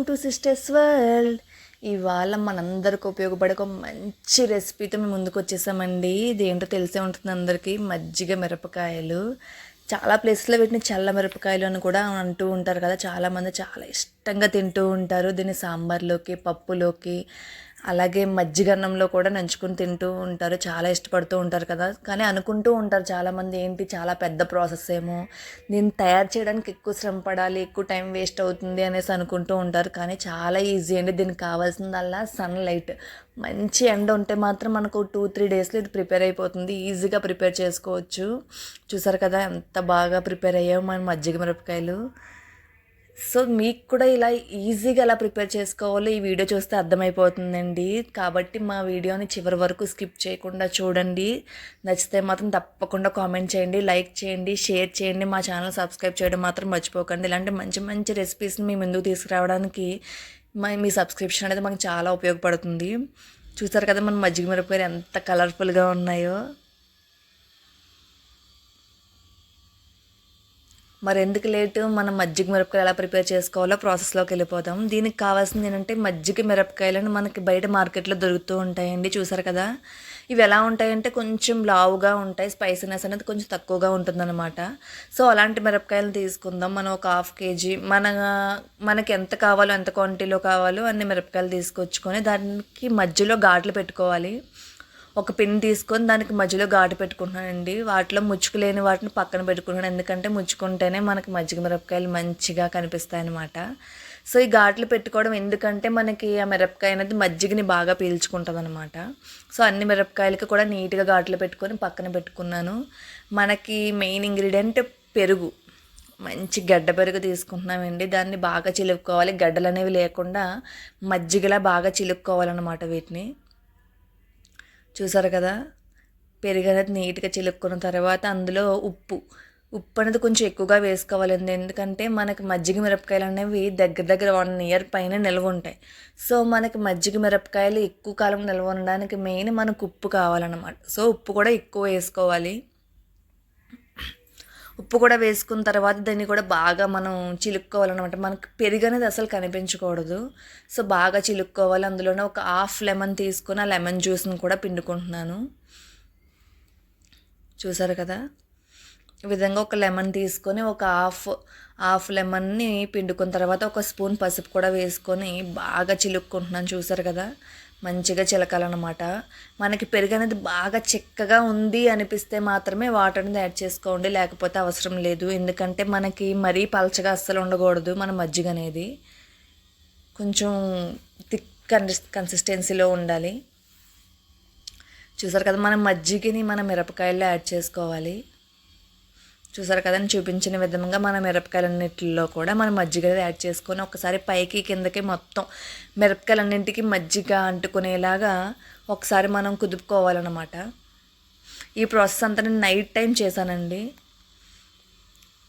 Welcome to sisters world ఇవాళ మనందరికి ఉపయోగపడే ఒక మంచి రెసిపీతో మేము ముందుకు వచ్చేసామండి. ఇది ఏంటో తెలిసే ఉంటుంది అందరికీ. మజ్జిగ మిరపకాయలు. చాలా ప్లేస్లో వీటిని చల్ల మిరపకాయలు అని కూడా అంటూ ఉంటారు కదా. చాలామంది చాలా ఇష్టంగా తింటూ ఉంటారు. దీన్ని సాంబార్లోకి పప్పులోకి అలాగే మజ్జిగన్నంలో కూడా నంచుకుని తింటూ ఉంటారు చాలా ఇష్టపడుతూ ఉంటారు కదా. కానీ అనుకుంటూ ఉంటారు చాలామంది ఏంటి చాలా పెద్ద ప్రాసెస్ ఏమో దీన్ని తయారు చేయడానికి ఎక్కువ శ్రమ పడాలి ఎక్కువ టైం వేస్ట్ అవుతుంది అనేసి అనుకుంటూ ఉంటారు. కానీ చాలా ఈజీ అండి దీనికి కావాల్సిందల్లా సన్లైట్. మంచి ఎండ ఉంటే మాత్రం మనకు టూ త్రీ డేస్లో ఇది ప్రిపేర్ అయిపోతుంది. ఈజీగా ప్రిపేర్ చేసుకోవచ్చు. చూసారు కదా ఎంత బాగా ప్రిపేర్ అయ్యాము మన మజ్జిగ మిరపకాయలు. సో మీకు కూడా ఇలా ఈజీగా ఎలా ప్రిపేర్ చేసుకోవాలో ఈ వీడియో చూస్తే అర్థమైపోతుందండి. కాబట్టి మా వీడియోని చివరి వరకు స్కిప్ చేయకుండా చూడండి. నచ్చితే మాత్రం తప్పకుండా కామెంట్ చేయండి లైక్ చేయండి షేర్ చేయండి. మా ఛానల్ సబ్స్క్రైబ్ చేయడం మాత్రం మర్చిపోకండి. ఇలాంటి మంచి మంచి రెసిపీస్ని మీ ముందుకు తీసుకురావడానికి మీ సబ్స్క్రిప్షన్ అనేది మాకు చాలా ఉపయోగపడుతుంది. చూసారు కదా మన మజ్జిగ మిరపకాయలు ఎంత కలర్ఫుల్గా ఉన్నాయో. మరి ఎందుకు లేటు మనం మజ్జిగ మిరపకాయలు ఎలా ప్రిపేర్ చేసుకోవాలో ప్రాసెస్లోకి వెళ్ళిపోతాం దీనికి కావాల్సింది ఏంటంటే మజ్జిగ మిరపకాయలను మనకి బయట మార్కెట్లో దొరుకుతూ ఉంటాయండి. చూసారు కదా? ఇవి ఎలా ఉంటాయంటే కొంచెం లావుగా ఉంటాయి. స్పైసీనెస్ అనేది కొంచెం తక్కువగా ఉంటుందన్నమాట. సో అలాంటి మిరపకాయలు తీసుకుందాం. మనం ఒక హాఫ్ కేజీ మన మనకి ఎంత కావాలో ఎంత క్వాంటిటీలో కావాలో అన్ని మిరపకాయలు తీసుకొచ్చుకొని దానికి మధ్యలో ఘాట్లు పెట్టుకోవాలి. ఒక పిన్ తీసుకొని దానికి మధ్యలో ఘాటు పెట్టుకుంటున్నానండి. వాటిలో ముచ్చుకు లేని వాటిని పక్కన పెట్టుకుంటున్నాను. ఎందుకంటే ముచ్చుకుంటేనే మనకి మజ్జిగ మిరపకాయలు మంచిగా కనిపిస్తాయి అనమాట సో ఈ ఘాట్లు పెట్టుకోవడం ఎందుకంటే మనకి ఆ మిరపకాయ అనేది మజ్జిగని బాగా పీల్చుకుంటుంది అనమాట సో అన్ని మిరపకాయలకి కూడా నీట్గా ఘాట్లు పెట్టుకొని పక్కన పెట్టుకున్నాను. మనకి మెయిన్ ఇంగ్రీడియంట్ పెరుగు. మంచి గడ్డ పెరుగు తీసుకుంటున్నామండి. దాన్ని బాగా చిలుక్కోవాలి. గడ్డలు అనేవి లేకుండా మజ్జిగలా బాగా చిలుక్కోవాలన్నమాట వీటిని. చూసారు కదా? పెరుగు అనేది నీట్గా చిలుక్కున్న తర్వాత అందులో ఉప్పు. ఉప్పు అనేది కొంచెం ఎక్కువగా వేసుకోవాలండి. ఎందుకంటే మనకి మజ్జిగ మిరపకాయలు అనేవి దగ్గర దగ్గర వన్ ఇయర్ పైన నిల్వ ఉంటాయి. సో మనకి మజ్జిగ మిరపకాయలు ఎక్కువ కాలం నిల్వ ఉండడానికి మెయిన్ మనకు ఉప్పు కావాలన్నమాట. సో ఉప్పు కూడా ఎక్కువ వేసుకోవాలి. ఉప్పు కూడా వేసుకున్న తర్వాత దాన్ని కూడా బాగా మనం చిలుక్కోవాలన్నమాట. మనకు పెరుగు అనేది అసలు కనిపించకూడదు. సో బాగా చిలుక్కోవాలి. అందులోనే ఒక హాఫ్ లెమన్ తీసుకొని ఆ లెమన్ జ్యూస్ని కూడా పిండుకుంటున్నాను. చూసారు కదా? ఈ విధంగా ఒక లెమన్ తీసుకొని ఒక హాఫ్ హాఫ్ లెమన్ని పిండుకున్న తర్వాత ఒక స్పూన్ పసుపు కూడా వేసుకొని బాగా చిలుక్కుంటున్నాను. చూసారు కదా? మంచిగా చిలకాలన్నమాట. మనకి పెరుగు అనేది బాగా చిక్కగా ఉంది అనిపిస్తే మాత్రమే వాటర్ అనేది యాడ్ చేసుకోండి లేకపోతే అవసరం లేదు. ఎందుకంటే మనకి మరీ పలచగా అస్సలు ఉండకూడదు మన మజ్జిగ అనేది కొంచెం థిక్ కన్సిస్టెన్సీలో ఉండాలి. చూసారు కదా మనం మజ్జిగని మన మిరపకాయల్లో యాడ్ చేసుకోవాలి. చూసారు కదా చూపించిన విధంగా మన మిరపకాయలన్నిటిలో కూడా మనం మజ్జిగ యాడ్ చేసుకొని ఒకసారి పైకి కిందకి మొత్తం మిరపకాయలన్నింటికి మజ్జిగ అంటుకునేలాగా ఒకసారి మనం కుదుపుకోవాలన్నమాట. ఈ ప్రాసెస్ అంతా నేను నైట్ టైం చేశానండి.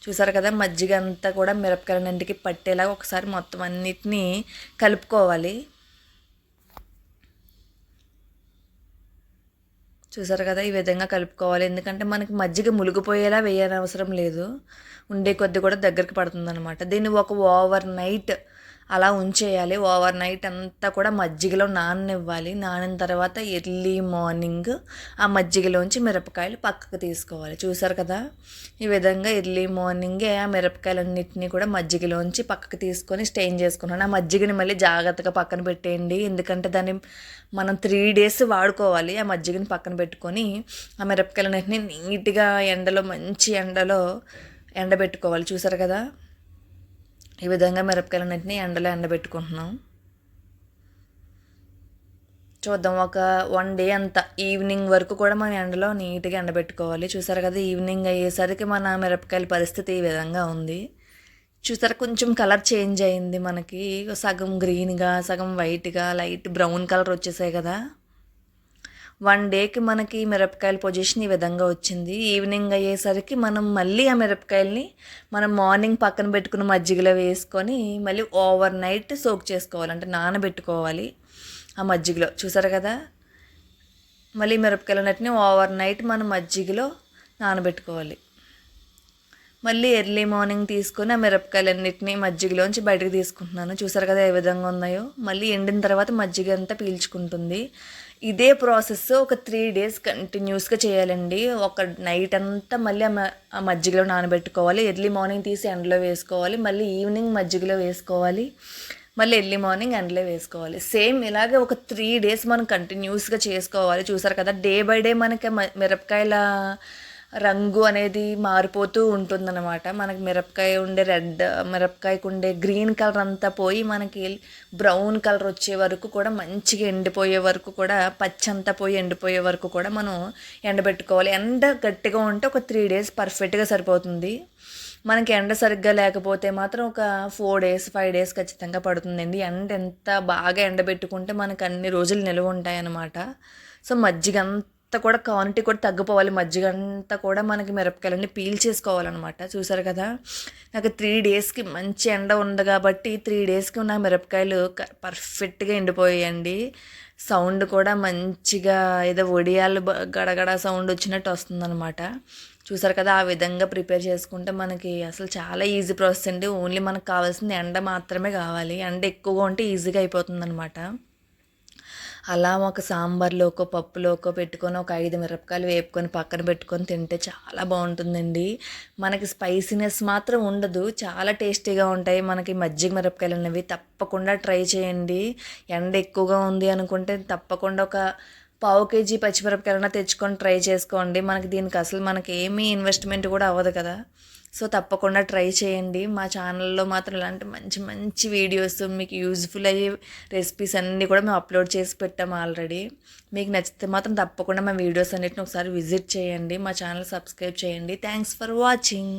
చూసారు కదా మజ్జిగ అంతా కూడా మిరపకాయలన్నింటికి పట్టేలాగా ఒకసారి మొత్తం అన్నిటినీ కలుపుకోవాలి. చూసారు కదా ఈ విధంగా కలుపుకోవాలి. ఎందుకంటే మనకి మజ్జిగ మునిగిపోయేలా వేయనవసరం లేదు. ఉండే కొద్ది కూడా దగ్గరికి పడుతుంది అనమాట దీన్ని ఒక ఓవర్ నైట్ అలా ఉంచేయాలి. ఓవర్ నైట్ అంతా కూడా మజ్జిగలో నాననివ్వాలి. నానిన తర్వాత ఎర్లీ మార్నింగ్ ఆ మజ్జిగలోంచి మిరపకాయలు పక్కకు తీసుకోవాలి. చూసారు కదా? ఈ విధంగా ఎర్లీ మార్నింగే ఆ మిరపకాయలన్నింటినీ కూడా మజ్జిగలోంచి పక్కకు తీసుకొని స్టెయిన్ చేసుకున్నాను. ఆ మజ్జిగని మళ్ళీ జాగ్రత్తగా పక్కన పెట్టేయండి. ఎందుకంటే దాన్ని మనం త్రీ డేస్ వాడుకోవాలి. ఆ మజ్జిగని పక్కన పెట్టుకొని ఆ మిరపకాయలన్నింటినీ నీట్గా ఎండలో మంచి ఎండలో ఎండబెట్టుకోవాలి. చూసారు కదా? ఈ విధంగా మిరపకాయలన్నింటినీ ఎండలో ఎండబెట్టుకుంటున్నాం. చూద్దాం ఒక వన్ డే అంత ఈవినింగ్ వరకు కూడా మనం ఎండలో నీట్గా ఎండబెట్టుకోవాలి. చూసారు కదా ఈవినింగ్ అయ్యేసరికి మన మిరపకాయల పరిస్థితి ఈ విధంగా ఉంది. చూసారా కొంచెం కలర్ చేంజ్ అయింది మనకి. సగం గ్రీన్గా సగం వైట్గా లైట్ బ్రౌన్ కలర్ వచ్చేసాయి కదా. వన్ డేకి మనకి మిరపకాయల పొజిషన్ ఈ విధంగా వచ్చింది. ఈవినింగ్ అయ్యేసరికి మనం మళ్ళీ ఆ మిరపకాయల్ని మనం మార్నింగ్ పక్కన పెట్టుకున్న మజ్జిగలో వేసుకొని మళ్ళీ ఓవర్ నైట్ సోక్ చేసుకోవాలి అంటే నానబెట్టుకోవాలి ఆ మజ్జిగలో. చూసారు కదా? మళ్ళీ మిరపకాయలు అన్నిటిని ఓవర్ నైట్ మనం మజ్జిగలో నానబెట్టుకోవాలి. మళ్ళీ ఎర్లీ మార్నింగ్ తీసుకొని ఆ మిరపకాయలన్నింటినీ మజ్జిగలోంచి బయటకు తీసుకుంటున్నాను. చూసారు కదా ఏ విధంగా ఉన్నాయో? మళ్ళీ ఎండిన తర్వాత మజ్జిగ అంతా పీల్చుకుంటుంది. ఇదే ప్రాసెస్ ఒక త్రీ డేస్ కంటిన్యూస్గా చేయాలండి. ఒక నైట్ అంతా మళ్ళీ ఆ మజ్జిగలో నానబెట్టుకోవాలి. ఎర్లీ మార్నింగ్ తీసి ఎండలో వేసుకోవాలి. మళ్ళీ ఈవినింగ్ మజ్జిగలో వేసుకోవాలి. మళ్ళీ ఎర్లీ మార్నింగ్ ఎండలో వేసుకోవాలి. సేమ్ ఇలాగే ఒక త్రీ డేస్ మనం కంటిన్యూస్గా చేసుకోవాలి. చూసారు కదా డే బై డే మనకి మిరపకాయల రంగు అనేది మారిపోతూ ఉంటుందన్నమాట. మనకి మిరపకాయ ఉండే రెడ్ మిరపకాయకు ఉండే గ్రీన్ కలర్ అంతా పోయి మనకి బ్రౌన్ కలర్ వచ్చే వరకు కూడా మంచిగా ఎండిపోయే వరకు కూడా పచ్చి అంతా పోయి ఎండిపోయే వరకు కూడా మనం ఎండబెట్టుకోవాలి. ఎండ గట్టిగా ఉంటే ఒక త్రీ డేస్ పర్ఫెక్ట్గా సరిపోతుంది. మనకి ఎండ సరిగ్గా లేకపోతే మాత్రం ఒక ఫోర్ డేస్ ఫైవ్ డేస్ ఖచ్చితంగా పడుతుందండి. ఎండ ఎంత బాగా ఎండబెట్టుకుంటే మనకు అన్ని రోజులు నిల్వ ఉంటాయన్నమాట. సో మజ్జిగ అంత కూడా క్వాంటిటీ కూడా తగ్గిపోవాలి. మజ్జిగ అంతా కూడా మనకి మిరపకాయలన్నీ పీల్ చేసుకోవాలన్నమాట. చూసారు కదా? నాకు త్రీ డేస్కి మంచి ఎండ ఉంది కాబట్టి త్రీ డేస్కి ఉన్న మిరపకాయలు పర్ఫెక్ట్గా ఎండిపోయాయండి. సౌండ్ కూడా మంచిగా ఏదో ఒడియాలు గడగడ సౌండ్ వచ్చినట్టు వస్తుందన్నమాట. చూసారు కదా? ఆ విధంగా ప్రిపేర్ చేసుకుంటే మనకి అసలు చాలా ఈజీ ప్రాసెస్ అండి. ఓన్లీ మనకు కావాల్సింది ఎండ మాత్రమే కావాలి. ఎండ ఎక్కువగా ఉంటే ఈజీగా అయిపోతుంది అనమాట అలా ఒక సాంబార్లోకో పప్పులోకో పెట్టుకొని ఒక ఐదు మిరపకాయలు వేపుకొని పక్కన పెట్టుకొని తింటే చాలా బాగుంటుందండి. మనకి స్పైసీనెస్ మాత్రం ఉండదు. చాలా టేస్టీగా ఉంటాయి. మనకి మజ్జిగ మిరపకాయలు అనేవి తప్పకుండా ట్రై చేయండి. ఎండ ఎక్కువగా ఉంది అనుకుంటే తప్పకుండా ఒక పావు కేజీ పచ్చిమిరపకాయలన్నా తెచ్చుకొని ట్రై చేసుకోండి. మనకి దీనికి అసలు మనకి ఏమీ ఇన్వెస్ట్మెంట్ కూడా అవ్వదు కదా. సో తప్పకుండా ట్రై చేయండి. మా ఛానల్లో మాత్రం ఇలాంటి మంచి మంచి వీడియోస్ మీకు యూజ్ఫుల్ అయ్యే రెసిపీస్ అన్నీ కూడా మేము అప్లోడ్ చేసి పెట్టాము ఆల్రెడీ. మీకు నచ్చితే మాత్రం తప్పకుండా మా వీడియోస్ అన్నిటిని ఒకసారి విజిట్ చేయండి. మా ఛానల్ సబ్స్క్రైబ్ చేయండి. Thanks for watching.